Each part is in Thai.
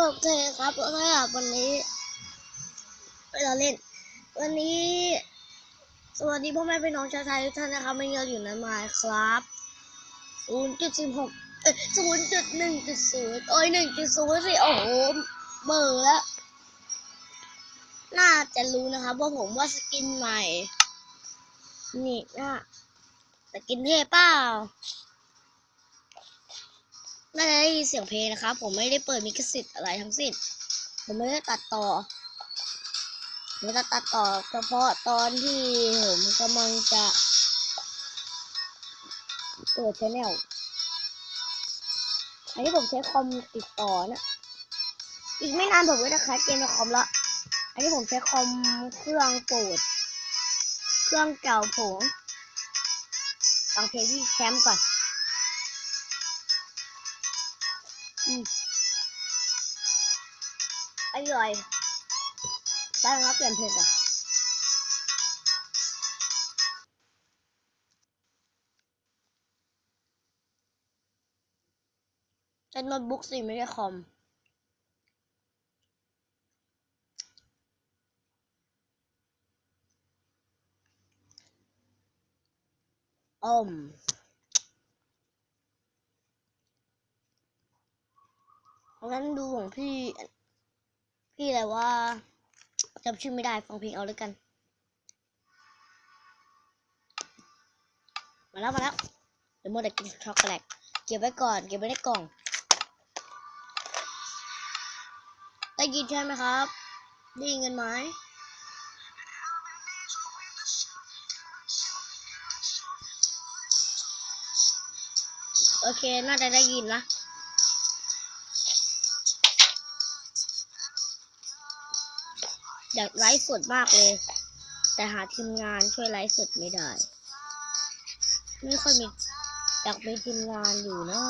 โอเคครับแล้วก็วันนี้เราเล่น วันนี้ สวัสดีพ่อแม่พี่น้องชาวไทยทุกท่านนะครับไม่เงยอยู่ในมายครับศูนย์จุดสิบหกเอ้ยศูนย์จุดหนึ่โอ้ยหนึ่งจุดศูนย์สิโอ้โหเบอร์แล้ว น่าจะรู้นะครับว่าผมว่าสกินใหม่ นี่น่าสกินเทพเปล่า น่าจะได้ยินเสียงเพลงนะครับ ผมไม่ได้เปิดมิกซิตอะไรทั้งสิ้น ผมไม่ได้ตัดต่อผมจะตัดต่อเฉพาะตอนที่ผมกำลังจะเปิดชแนลอันนี้ผมใช้คอมติดต่อนะ อีกไม่นานผมก็จะคัดเกมในคอมละ อันนี้ผมใช้คอมเครื่องโปรด เครื่องเก่าผมฟังเพลงที่แคมป์ก่อน อืมอร่อยได้ครับเปลี่ยนเพลงก่อนใช้โน้ตบุ๊กสิไม่ได้คอมอม งั้นดูของพี่ พี่อะไรว่าจำชื่อไม่ได้ฟังเพลงเอาแล้วกัน มาแล้วมาแล้วเดี๋ยวโมเดกินช็อกโกแลตเก็บไว้ก่อนเก็บไว้ในกล่องได้ยินใช่ไหมครับได้ยินกันไหมโอเค น่าจะได้ยินนะ อยากไลฟ์สดมากเลย แต่หาทีมงานช่วยไลฟ์สดไม่ได้ ไม่ค่อยมีอยากมีทีมงานอยู่นะ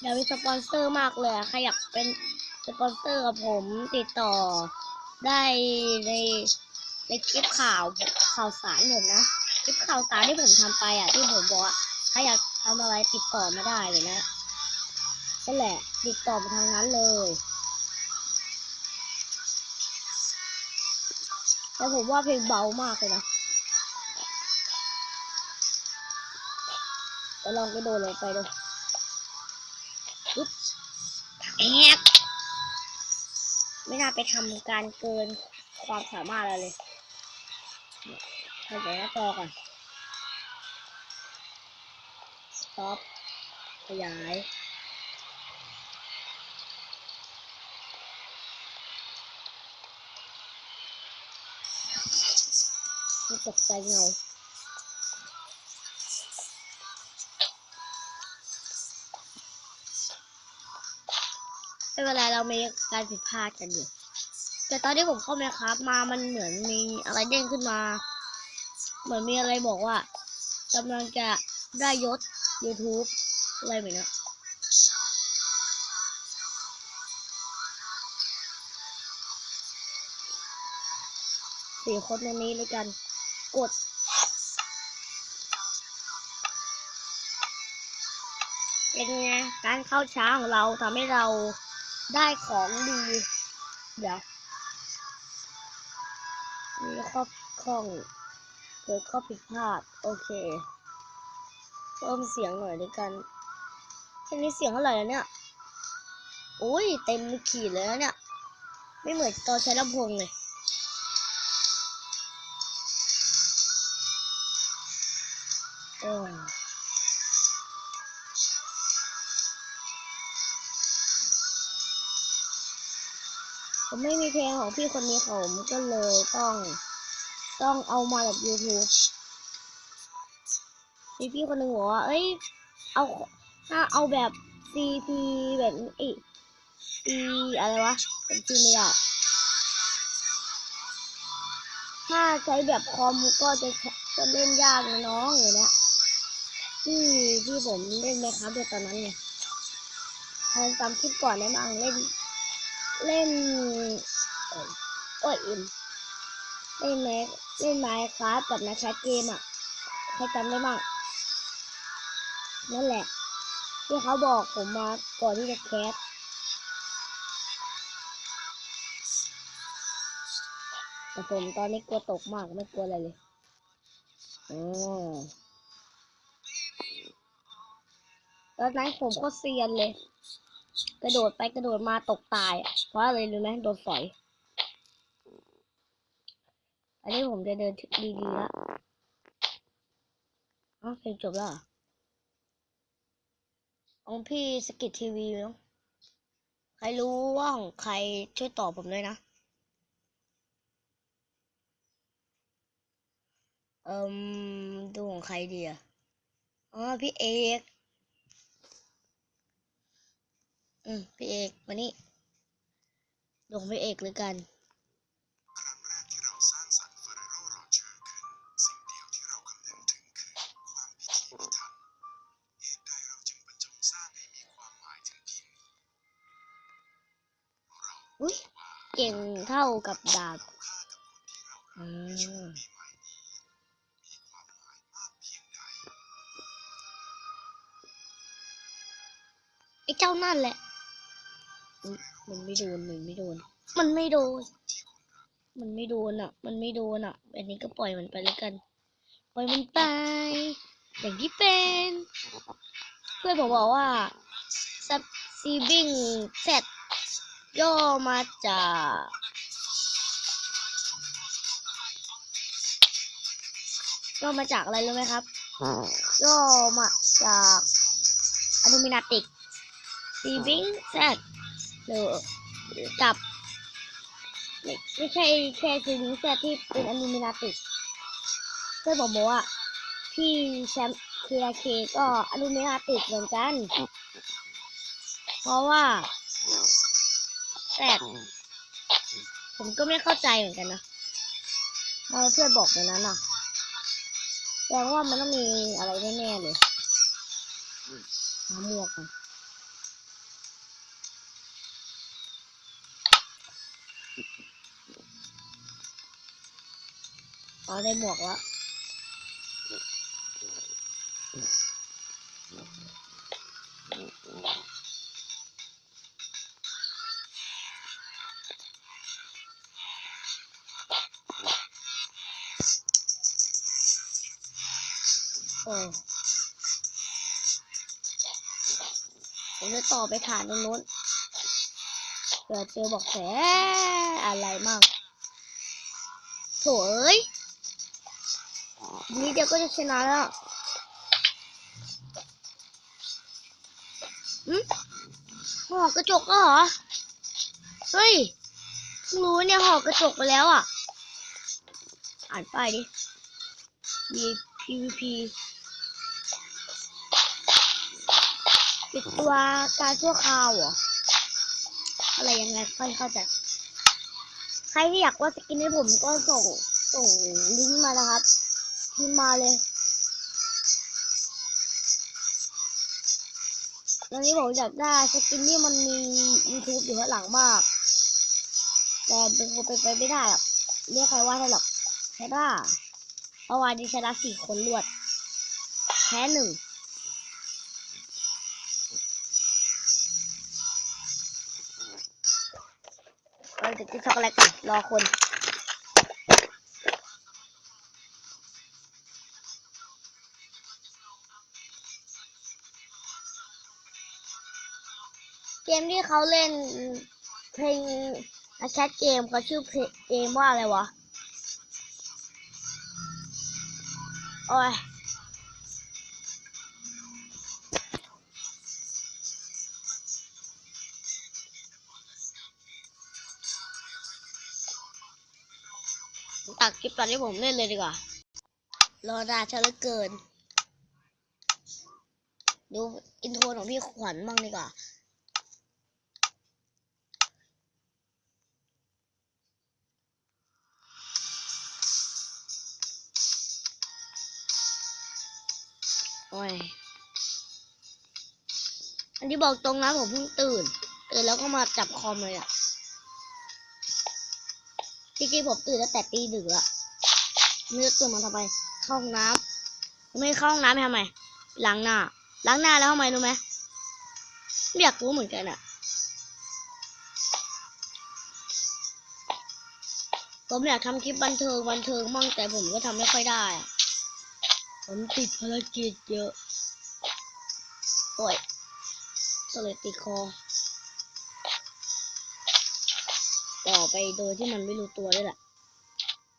อยากมีสปอนเซอร์มากเลยใครอยากเป็นสปอนเซอร์กับผมติดต่อได้ในในคลิปข่าวข่าวสารผมนะ คลิปข่าวสารที่ผมทำไปอะที่ผมบอกว่าถ้าอยาก ทำอะไรติดต่อไมาได้เลยนะนั่นแหละติดต่อมาทางนั้นเลยแต่ผมว่าเพลงเบามากเลยนะจะลองกระโดดลงไปดูปุ๊บแอกไม่น่าไปทำการเกินความสามารถเราเลยเข้าใจหน้าจอก่อน stop ขยายไม่ตกใจเงาไม่เป็นไรเรามีการผิดพลาดกันอยู่ แต่ตอนที่ผมเข้ามาครับ มามันเหมือนมีอะไรเด้งขึ้นมา เหมือนมีอะไรบอกว่ากำลังจะได้ยศ YouTube อะไรแบบนี้สี่คนในนี้เลยกันกด เป็นไงการเข้าช้าของเราทำให้เราได้ของดี เดี๋ยวมีข้อข้องเกิดข้อผิดพลาด โอเค เพิ่มเสียงหน่อยด้วยกันแค่นี้เสียงเท่าไหร่แล้วเนี่ยโอ้ยเต็มขีดเลยนะเนี่ย ไม่เหมือนตอนใช้ลำโพงเลยโอ้ผมไม่มีเพลงของพี่คนนี้ผมก็เลยต้อง ต้องเอามาจาก YouTube มีพี่คนหนึ่งบอกว่า เอ้ย เอาถ้าเอาแบบ CP แบบไอ้ C อะไรวะผมชื่อไม่ได้ถ้าใช้แบบคอมก็จะจะเล่นยากนะน้องอย่างเนี้ยที่ที่ผมเล่นไหมครับเดี๋ยวตอนนั้นไงทางจำคลิปก่อนได้บ้างเล่น เล่นอ่อโอ้ยอิมเล่นแม็กเล่นไมค์ครับกับนักแคสเกมอะใครจำได้บ้าง นั่นแหละ ที่เขาบอกผมมาก่อนที่จะแคสแต่ผมตอนนี้กลัวตกมากไม่กลัวอะไรเลยอ๋อตอนนั้นผมก็เซียนเลย กระโดดไปกระโดดมาตกตายอะเพราะอะไรรู้ไหมโดนฝอย อันนี้ผมจะเดินดีๆแล้วอ้าวเพลงจบแล้ว ของพี่สกิททีวีเนาะใครรู้ว่าของใครช่วยตอบผมด้วยนะ เอ่มดูของใครดีอะอ๋อพี่เอกอืมพี่เอกมานี่ดูของพี่เอกเลยกัน เก่งเท่ากับดาบค่ากับคนที่เราอืในช่วงมปีใหม่นี้มีความหมายมากเพียงใดไอ้เจ้านั่นแหละอุ๊ยมันไม่โดนมันไม่โดน มันไม่โดน มันไม่โดนอะ มันไม่โดนอะ อันนี้ก็ปล่อยมันไปแล้วกัน ปล่อยมันไป อย่างที่เป็น เพื่อนผมบอกว่าซับซีบิงเซต ย่อมาจากย่อมาจากอะไรรู้ไหมครับ ย่อมาจากอนุมินาติกซีบิงแซดหรือกับไม่ไม่ใช่แค่ซีบิงแซดที่เป็นอนุมินาติกเพื่อนผมบอกว่าพี่แชมป์คีราเคก็อนุมินาติกเหมือนกัน เพราะว่า แซดผมก็ไม่เข้าใจเหมือนกันนะทำไมเพื่อนบอกแบบนั้นอะแสดงว่ามันต้องมีอะไรแน่ๆเลยหาหมวกกันอ๋อได้หมวกแล้ว ต่อไปฐานตรงนู้นเผื่อเจอบอกแสอะไรมั่งโถเอ้ยนี้เดี๋ยวก็จะชนะแล้วอืมหอกกระจกก็เหรอ เฮ้ยรู้เนี่ยหอกกระจกไปแล้วอะ อ่านป้ายดิมี PVP ปิดตัวการชั่วคราวเหรออะไรยังไงค่อยเข้าใจใครที่อยากว่าสกินให้ผมก็ส่งส่งลิงก์มานะครับพิมมาเลยตอนนี้ผมอยากได้สกินที่มันมี YouTube อยู่ข้างหลังมาก แต่เป็นคนไปไปไม่ได้หรอกเรียกใครว่าได้หรอกใช่ป่ะเมื่อวานนี้ชนะสี่คนรวด แพ้หนึ่ง กินช็อกโกแลตกันรอคน เกมที่เขาเล่นเพลงอาแคทเกมเขาชื่อเพลงเกมว่าอะไรวะ โอ้ย ตัดคลิปตอนที่ผมเล่นเลยดีกว่า รอดาชะเหลือเกิน ดูอินโทรของพี่ขวัญบ้างดีกว่าโอ้ยอันที่บอกตรงนะผมเพิ่งตื่น ตื่นแล้วก็มาจับคอมเลยอะ จริงๆผมตื่นตั้งแต่ตีหนึ่งละไม่รู้ตื่นมาทำไมเข้าห้องน้ำไม่เข้าห้องน้ำไปทำไมล้างหน้าล้างหน้าแล้วทำไมรู้ไหมไม่อยากรู้เหมือนกันอะผมอยากทำคลิปบันเทิงบันเทิงมั่งแต่ผมก็ทำไม่ค่อยได้อะผมติดภารกิจเยอะโอ้ยสเลติดคอ ไปโดยที่มันไม่รู้ตัวด้วยแหละ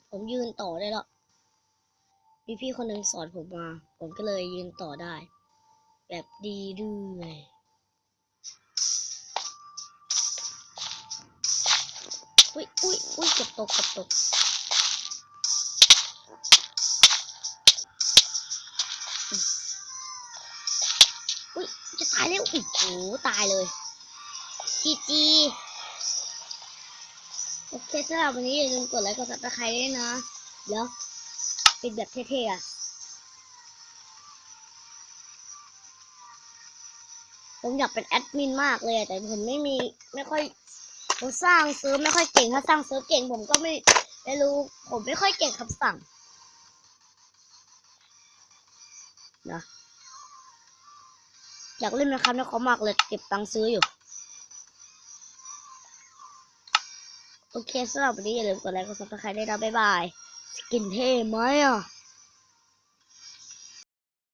ผมยืนต่อได้แล้วมีพี่คนหนึ่งสอนผมมา ผมก็เลยยืนต่อได้ แบบดีด้วยอุ้ยอุ้ยอุ้ยเก็บตกเก็บตกอุ้ยจะตายแล้วโอ้โหตายเลยจีจี โอเคสำหรับวันนี้อย่าลืมกดไลค์กดซับสไครต์ด้วยนะเดี๋ยวป็นแบบเท่ๆอะผมอยากเป็นแอดมินมากเลยแต่ผมไม่มีไม่ค่อยผมสร้างเซิร์ฟไม่ค่อยเก่งถ้าสร้างเซิร์ฟเก่งผมก็ไม่ไม่รู้ ผมไม่ค่อยเก่งคำสั่งนะอยากเล่นนะครับในคอมมากเลยเก็บตังค์ซื้ออยู่ โอเคสำหรับวันนี้อย่าลืมกดไลค์กดซับสไครต์ด้วยนะบ๊ายบาย สกินเท่ไหมอะ